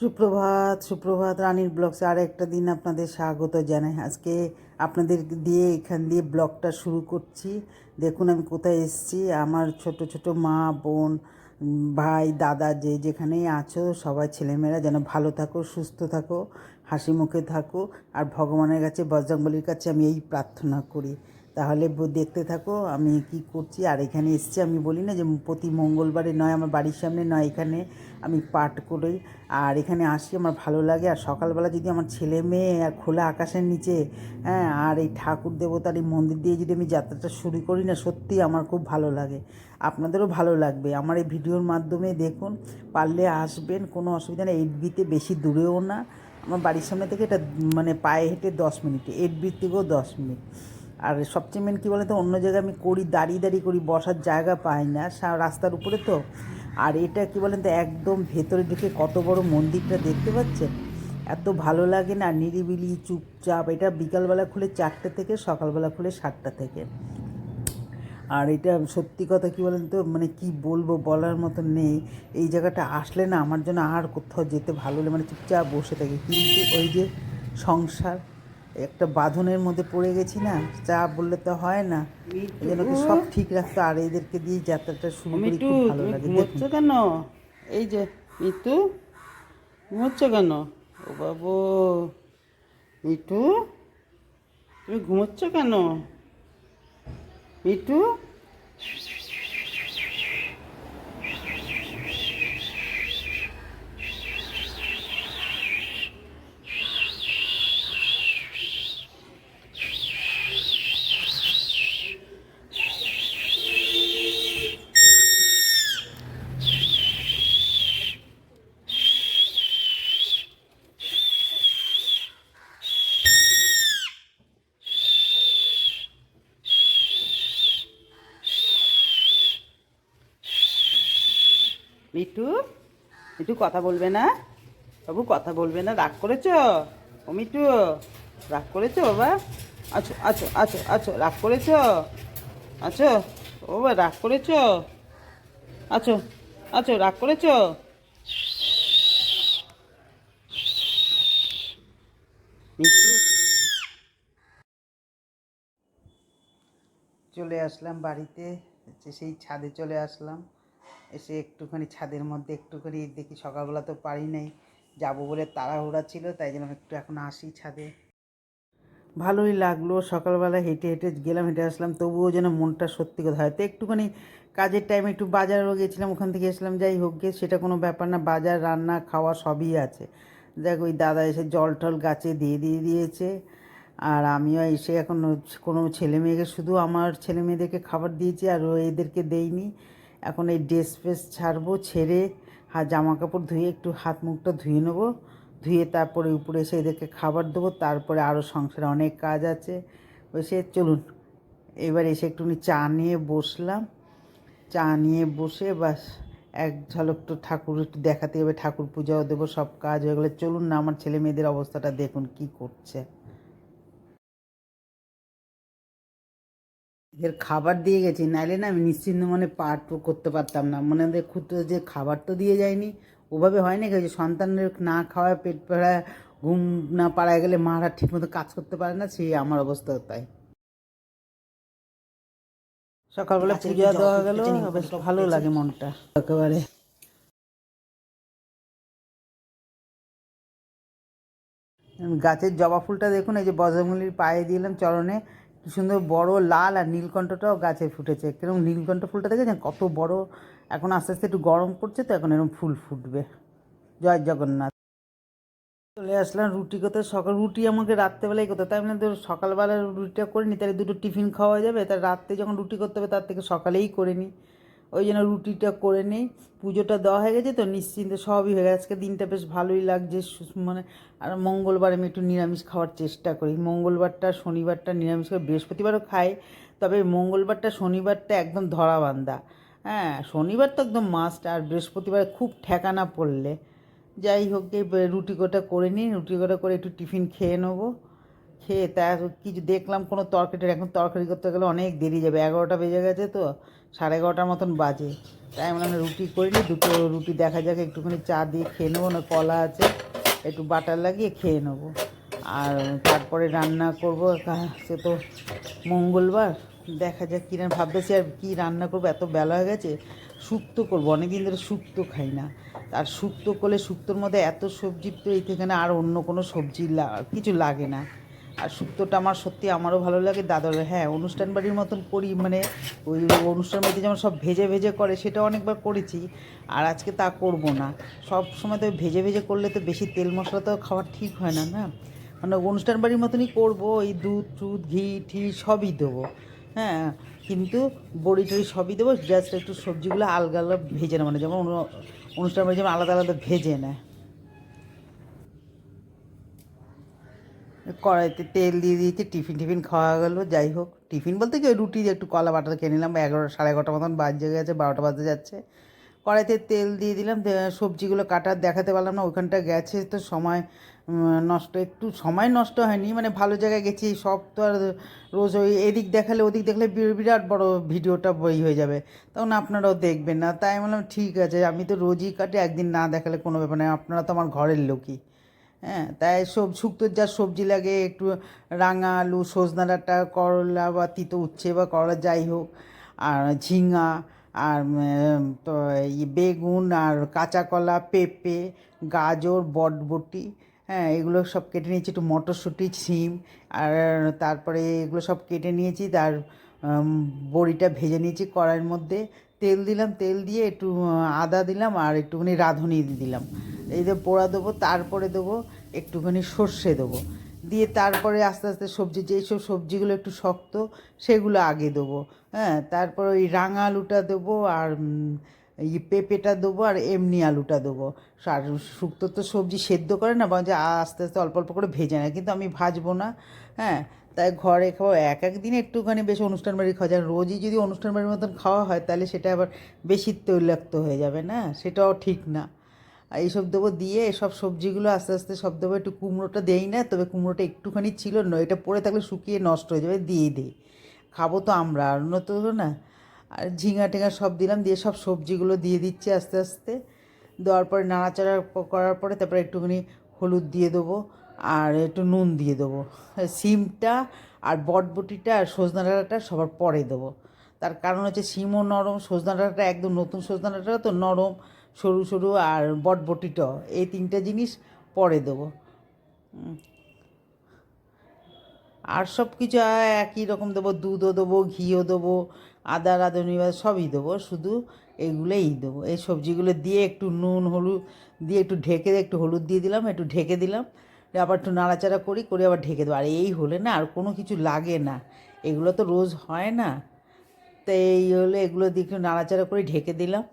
সুপ্রভাত সুপ্রভাত রানীর ব্লগসে আর একটা দিন আপনাদের স্বাগত জানাই। আজকে আপনাদের দিয়ে এখান দিয়ে ব্লগটা শুরু করছি। দেখুন আমি কোথায় এসেছি। আমার ছোট ছোট মা, বোন, ভাই, দাদা যে যেখানেই আছো, সবাই ছেলেমেয়েরা যেন ভালো থাকো, সুস্থ থাকো, হাসি মুখে থাকো। আর ভগবানের কাছে, বজরংবলির কাছে আমি এই প্রার্থনা করি। তাহলে দেখতে থাকো আমি কি করছি। আর এখানে এসছি, আমি বলি না যে প্রতি মঙ্গলবারে নয়, আমার বাড়ির সামনে নয়, এখানে আমি পাঠ করি। আর এখানে আসি, আমার ভালো লাগে। আর সকালবেলা যদি আমার ছেলে মেয়ে খোলা আকাশের নিচে হ্যাঁ আর এই ঠাকুর দেবতার এই মন্দির দিয়ে যদি আমি যাত্রাটা শুরু করি না, সত্যি আমার খুব ভালো লাগে। আপনাদেরও ভালো লাগবে। আমার এই ভিডিওর মাধ্যমে দেখুন, পারলে আসবেন, কোনো অসুবিধা নেই। এইট বিতে বেশি দূরেও না। আমার বাড়ির সামনে থেকে এটা মানে পায়ে হেঁটে দশ মিনিটে। এইট বির থেকেও দশ মিনিট। আর সবচেয়ে মেন কী বলে তো অন্য জায়গায় আমি করি, দাঁড়িয়ে দাঁড়িয়ে করি, বসার জায়গা পাই না। রাস্তার উপরে তো। আর এটা কী বলেন তো, একদম ভেতরে ঢুকে কত বড় মন্দিরটা দেখতে পাচ্ছেন? এত ভালো লাগে না, নিরিবিলি, চুপচাপ। এটা বিকালবেলা খুলে চারটে থেকে, সকালবেলা খুলে সাতটা থেকে। আর এটা সত্যি কথা কি বলেন তো মানে কি বলব বলার মতো নেই। এই জায়গাটা আসলে না, আমার জন্য আর কোথাও যেতে ভালো লাগে মানে চুপচাপ বসে থাকি। কিন্তু ওই যে সংসার একটা বাঁধনের মধ্যে পড়ে গেছি না চা বললে তো হয় না। কি সব ঠিক রাখতে আর এদেরকে দিয়ে যাত্রাটা শুরু করি খুব ভালো লাগে। ঘুমোচ্ছ কেন? এই যে মিটু ঘুমোচ্ছ কেন? ও বাবু মিটু তুমি ঘুমোচ্ছ কেন? মিটু মিটু মিটু কথা বলবে না? বাবু, কথা বলবে না, রাগ করেছ? ও মিটু রাগ করেছ বাবা? আছো আছো আছো আছো, রাগ করেছ? আছো? ও বাবা, রাগ করেছ? আছো আছো, রাগ করেছ? মিটু চলে আসলাম বাড়িতে সেই ছাদে চলে আসলাম। এসে একটুখানি ছাদের মধ্যে একটুখানি দেখি সকালবেলা তো পারি নাই। যাব বলে তাড়াহুড়া ছিল, তাই জন্য একটু এখন আসি ছাদে। ভালোই লাগল, সকালবেলা হেঁটে হেঁটে গেলাম, হেঁটে আসলাম, তবুও যেন মনটা সত্যি কথা হয়। তো একটুখানি কাজের টাইমে একটু বাজারও গেছিলাম, ওখান থেকে এসলাম, যাই হোক গে সেটা কোনো ব্যাপার না, বাজার, রান্না, খাওয়া সবই আছে। দেখ, ওই দাদা এসে জল টল গাছে দিয়ে দিয়ে দিয়েছে, আর আমিও এসে এখন কোনো ছেলে মেয়েকে, শুধু আমার ছেলে মেয়েদেরকে খাবার দিয়েছি, আর ও এদেরকে দেইনি। এখন এই ড্রেস ফ্রেস ছাড়বো, ছেড়ে হাত জামা কাপড় ধুয়ে একটু হাত মুখটা ধুয়ে নেব। ধুয়ে তারপরে উপরে এসে এদেরকে খাবার দেবো, তারপরে আরও সংসারে অনেক কাজ আছে। বসে চলুন, এবার এসে একটুখানি চা নিয়ে বসলাম। চা নিয়ে বসে বাস এক ঝলক তো ঠাকুর একটু দেখাতে হবে, ঠাকুর পূজাও দেবো, সব কাজ হয়ে গেলে। চলুন না, আমার ছেলে মেয়েদের অবস্থাটা দেখুন, কি করছে। এদের খাবার দিয়ে গেছি নাইলে না আমি নিশ্চিন্ত মনে পাঠ করতে পারতাম না। মনে হয় খুঁড়তে যে খাবার তো দিয়ে যায়নি ওভাবে হয় না যে সন্তানের না খাওয়া পেট পড়া ঘুম না পাড়ায় গেলে মারা ঠিকমতো কাজ করতে পারে না সেই আমার অবস্থা তাই। সকালবেলা পূজা দেওয়া গেল বেশ ভালো লাগে মনটা। একেবারে। গাছের জবা ফুলটা দেখুন এই যে বজ্রমল্লির পায়ে দিলাম চরণে কি সুন্দর বড় লাল আর নীলকণ্ঠটাও গাছে ফুটেছে। কীরকম নীলকণ্ঠ ফুলটা দেখেছেন? কত বড়। এখন আস্তে আস্তে একটু গরম পড়ছে তো এখন এরকম ফুল ফুটবে। জয় জগন্নাথ। চলে আসলাম রুটি করতে। সকাল রুটি আমাকে রাত্রেবেলাই করতে। তাই মানে ধর সকালবেলা রুটিটা করে নিই তাহলে দুটো টিফিন খাওয়া যাবে। তার রাত্রে যখন রুটি করতে হবে, তার থেকে সকালেই করে নিই ওই জন্য রুটিটা করে নিই। পুজোটা দেওয়া হয়ে গেছে তো নিশ্চিন্তে সবই হয়ে গেছে। আজকে দিনটা বেশ ভালোই লাগছে। মানে আর মঙ্গলবার আমি একটু নিরামিষ খাওয়ার চেষ্টা করি। মঙ্গলবারটা, শনিবারটা নিরামিষ খাই। বৃহস্পতিবারও খাই, তবে মঙ্গলবারটা, শনিবারটা একদম ধরা বান্ধা হ্যাঁ শনিবার তো একদম মাস্ট আর বৃহস্পতিবার খুব ঠেকানা পড়লে। যাই হোক রুটি কোটা করে নিই। রুটি কোটা করে একটু টিফিন খেয়ে নেব। খেয়ে তা কিছু দেখলাম কোনো তরকারিটার এখন তরকারি করতে গেলে অনেক দেরি যাবে। এগারোটা বেজে গেছে তো, সাড়ে এগারোটার মতন বাজে। তাই আমি বললাম রুটি করিনি দুটো রুটি দেখা যাক, একটুখানি চা দিয়ে খেয়ে নেব, না কলা আছে, একটু বাটার লাগিয়ে খেয়ে নেব। আর তারপরে রান্না করব সে তো মঙ্গলবার, দেখা যাক কী রান্না ভাবতেছি আর কী রান্না করব, এত বেলা হয়ে গেছে, শুক্তো করব, অনেকদিন ধরে শুক্তো খাই না। আর শুক্তো করলে শুক্তোর মধ্যে এত সবজি তো এই থেকে না আর অন্য কোনো সবজি কিছু লাগে না। আর শুক্তোটা আমার সত্যি আমারও ভালো লাগে। দাদর হ্যাঁ অনুষ্ঠান বাড়ির মতন করি মানে ওই অনুষ্ঠান বাড়িতে যেমন সব ভেজে ভেজে করে সেটা অনেকবার করেছি, আর আজকে তা করব না। সব সময় তো ভেজে ভেজে করলে তো বেশি তেল মশলা তো খাওয়া ঠিক হয় না না? মানে অনুষ্ঠান বাড়ির মতনই করব এই দুধ, টুধ, ঘি, ঠি, সবই দেবো হ্যাঁ? কিন্তু বড়ি টড়ি সবই দেবো, জাস্ট একটু সবজিগুলো আলগা আলগা ভেজে নেয় মানে যেমন অনুষ্ঠান বাড়ি যেমন আলাদা আলাদা ভেজে নেয়। কড়াইতে তেল দিয়ে দিয়েছি, টিফিন টিফিন খাওয়া গেলো, যাই হোক। টিফিন বলতে কি, ওই রুটি একটু কলা বাটার খেয়ে নিলাম, এগারো, সাড়ে এগারোটা মতন বাজে গেছে, বারোটা বাজে যাচ্ছে। কড়াইতে তেল দিয়ে দিলাম সবজিগুলো কাটার দেখাতে পারলাম না, ওইখানটা গেছে তো সময় নষ্ট, একটু সময় নষ্ট হয়নি মানে ভালো জায়গায় গেছি, সব তো আর রোজ ওই এদিক দেখালে ওদিক দেখলে বিরাট বড় ভিডিওটা বই হয়ে যাবে। তখন আপনারাও দেখবেন না, তাই বললাম, ঠিক আছে, আমি তো রোজই কাটে, একদিন না দেখালে কোনো ব্যাপার নেই আপনারা তো আমার ঘরের লোকই। হ্যাঁ তাই সব শুক্তোর যা সবজি লাগে, একটু রাঙা আলু, সজনা ডাঁটা, করলা বা তিতো উচ্ছে বা করলা যাই হোক, আর ঝিঙা, আর তো বেগুন, আর কাঁচা কলা, পেঁপে, গাজর, বটবটি হ্যাঁ এগুলো সব কেটে নিয়েছি, একটু মটরশুঁটি সিম আর তারপরে এগুলো সব কেটে নিয়েছি, তার বড়িটা ভেজে নিয়েছি কড়াইয়ের মধ্যে তেল দিলাম, তেল দিয়ে একটু আদা দিলাম আর একটুখানি রাঁধুনি দিলাম। এই যে পোড়া দেবো, তারপরে দেবো, একটুখানি সর্ষে দেবো। দিয়ে তারপরে আস্তে আস্তে সবজি, যেই সব সবজিগুলো একটু শক্ত, সেগুলো আগে দেবো। হ্যাঁ তারপর ওই রাঙা আলুটা দেবো আর এই পেঁপেটা দেবো আর এমনি আলুটা দেবো। আর শুক্তো তো সবজি সেদ্ধ করে না, বরঞ্চ আস্তে আস্তে অল্প অল্প করে ভেজে নেয়। কিন্তু আমি ভাজবো না। হ্যাঁ তাই ঘরে খাওয়া, এক এক দিন একটুখানি বেশি অনুষ্ঠান বাড়ি খাওয়া। যায় রোজই যদি অনুষ্ঠান বাড়ির মতন খাওয়া হয়, তাহলে সেটা আবার বেশি তৈলাক্ত হয়ে যাবে না? সেটাও ঠিক না। আর এইসব দেবো দিয়ে এসব সবজিগুলো আস্তে আস্তে সব দেবো একটু কুমড়োটা দেই না, তবে কুমড়োটা একটুখানি ছিল না, এটা পড়ে থাকলে শুকিয়ে নষ্ট হয়ে যাবে, দিয়ে দিই। খাব তো আমরা, আর তো না। আর ঝিঙা টিঙা সব দিলাম, দিয়ে সব সবজিগুলো দিয়ে দিচ্ছি আস্তে আস্তে। দেওয়ার পরে নাড়াচাড়া করার পরে তারপরে একটুখানি হলুদ দিয়ে দেবো। আর একটু নুন দিয়ে দেবো। সিমটা আর বটবটিটা আর সজনা ডাঁটাটা সবার পরে দেবো। তার কারণ হচ্ছে সিমও নরম, সজনা ডাঁটাটা একদম নতুন সজনা ডাঁটা তো নরম, সরু সরু আর বটবটিটাও। এই তিনটা জিনিস পরে দেবো। আর সব কিছু একই রকম দেবো, দুধও দেবো, ঘিও দেবো, আদা, রাঁধুনি সবই দেবো, শুধু এগুলোই দেবো। এই সবজিগুলো দিয়ে একটু নুন, হলুদ দিয়ে একটু ঢেকে, একটু হলুদ দিয়ে দিলাম, একটু ঢেকে দিলাম। আবার একটু নাড়াচাড়া করি, করে আবার ঢেকে দেবো। আর এই হলে না আর কোনো কিছু লাগে না। এগুলো তো রোজ হয় না। তো এই হলে এগুলো দিয়ে একটু নাড়াচাড়া করে ঢেকে দিলাম।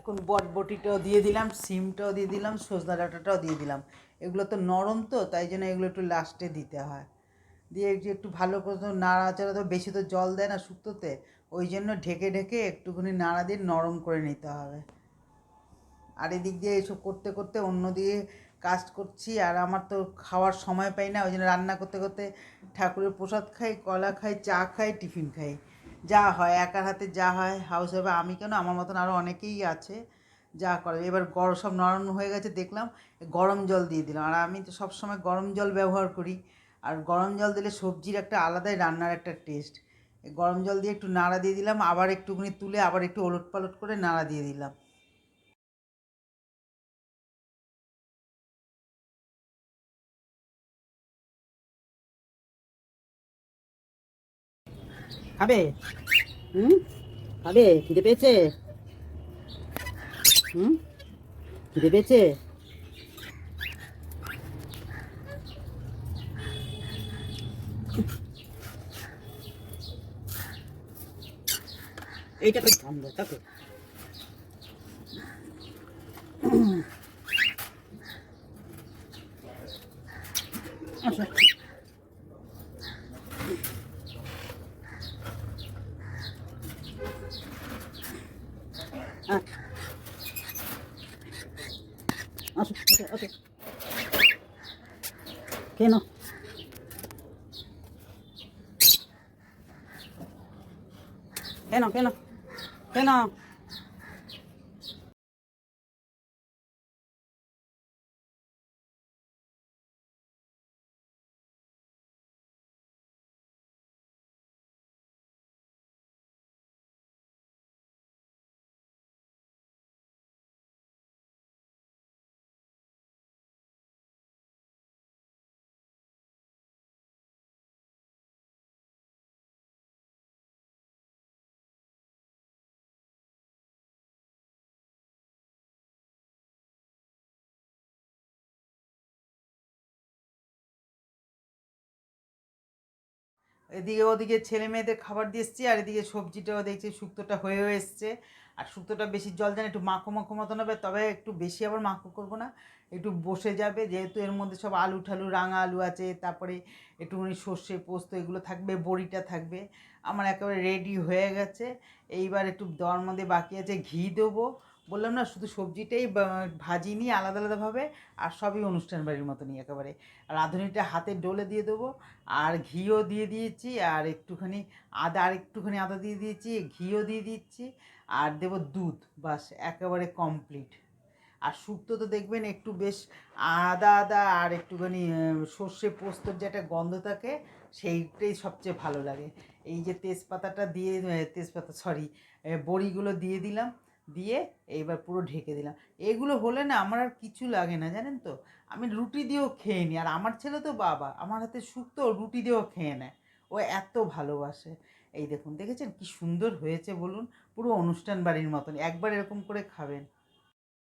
এখন বটবটিটাও দিয়ে দিলাম, সিমটাও দিয়ে দিলাম, সজনা ডাঁটাটাও দিয়ে দিলাম। এগুলো তো নরম তো, তাই জন্য এগুলো একটু লাস্টে দিতে হয়। দিয়ে একটু ভালো করে নাড়াচাড়া তো বেশি তো জল দেয় না শুক্তোতে, ওই জন্য ঢেকে ঢেকে একটুখানি নাড়া দিয়ে নরম করে নিতে হবে। আর এদিক দিয়ে এসব করতে করতে অন্য দিয়ে কাজ করছি, আর আমার তো খাওয়ার সময় পাই না, ওই জন্য রান্না করতে করতে ঠাকুরের প্রসাদ খাই, কলা খাই, চা খাই, টিফিন খাই। যা হয়, একার হাতে যা হয় হাউস হবে আমি কেন? আমার মতন আরও অনেকেই আছে, যা করে। এবার গরম সব নরম হয়ে গেছে, দেখলাম গরম জল দিয়ে দিলাম। আর আমি তো সবসময় গরম জল ব্যবহার করি। আর গরম জল দিলে সবজির একটা আলাদাই রান্নার একটা টেস্ট গরম জল দিয়ে একটু নাড়া দিয়ে দিলাম, আবার একটুখানি তুলে আবার একটু ওলট পালট করে নাড়া দিয়ে দিলাম। খাবে? হুম? খাবে? খিদে পেয়েছে? হুম? খিদে পেয়েছে? এইটা তো ধান দেয় তাকে আচ্ছা কেন কেন কেন এদিকে ওদিকে ছেলে মেয়েদের খাবার দিয়ে এসছি, আর এদিকে সবজিটাও দেখছি শুক্তোটা হয়েও এসছে। আর শুক্তোটা বেশি জল জানে, একটু মাখো মাখো মতন হবে, তবে একটু বেশি আবার মাখো করব না, একটু বসে যাবে, যেহেতু এর মধ্যে সব আলু ঠালু, রাঙা আলু আছে, তারপরে একটুখানি সর্ষে পোস্ত, এগুলো থাকবে, বড়িটা থাকবে। আমার একেবারে রেডি হয়ে গেছে, এইবার একটু দেওয়ার মধ্যে বাকি আছে, ঘি দেবো বললাম না, শুধু সবজিটাই বা- ভাজিনি আলাদা আলাদাভাবে আর সবই অনুষ্ঠান বাড়ির মতনই একেবারে। রাঁধুনিটা হাতে ডোলে দিয়ে দেবো, আর ঘিও দিয়ে দিয়েছি, আর একটুখানি আদা, আর একটুখানি আদা দিয়ে দিয়েছি, ঘিও দিয়ে দিচ্ছি, আর দেবো দুধ, বাস একেবারে কমপ্লিট। আর শুক্তো তো দেখবেন একটু বেশ আদা আদা, আর একটুখানি সর্ষে পোস্তর যে একটা গন্ধ থাকে, সেইটাই সবচেয়ে ভালো লাগে। এই যে তেজপাতাটা দিয়ে তেজপাতা, সরি বড়িগুলো দিয়ে দিলাম দিয়ে এইবার পুরো ঢেকে দিলাম। এগুলো হলে না আমার আর কিছু লাগে না, জানেন তো? আমি রুটি দিয়েও খেয়ে নিই আর আমার ছেলে তো বাবা, আমার হাতে শুক্তো রুটি দিয়েও খেয়ে নেয়। ও এত ভালোবাসে। এই দেখুন, দেখেছেন? কি সুন্দর হয়েছে বলুন। পুরো অনুষ্ঠান বাড়ির মতন। একবার এরকম করে খাবেন।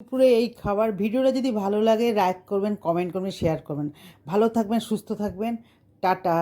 দুপুরে এই খাবার ভিডিওটা যদি ভালো লাগে লাইক করবেন কমেন্ট করবেন শেয়ার করবেন। ভালো থাকবেন, সুস্থ থাকবেন। টাটা।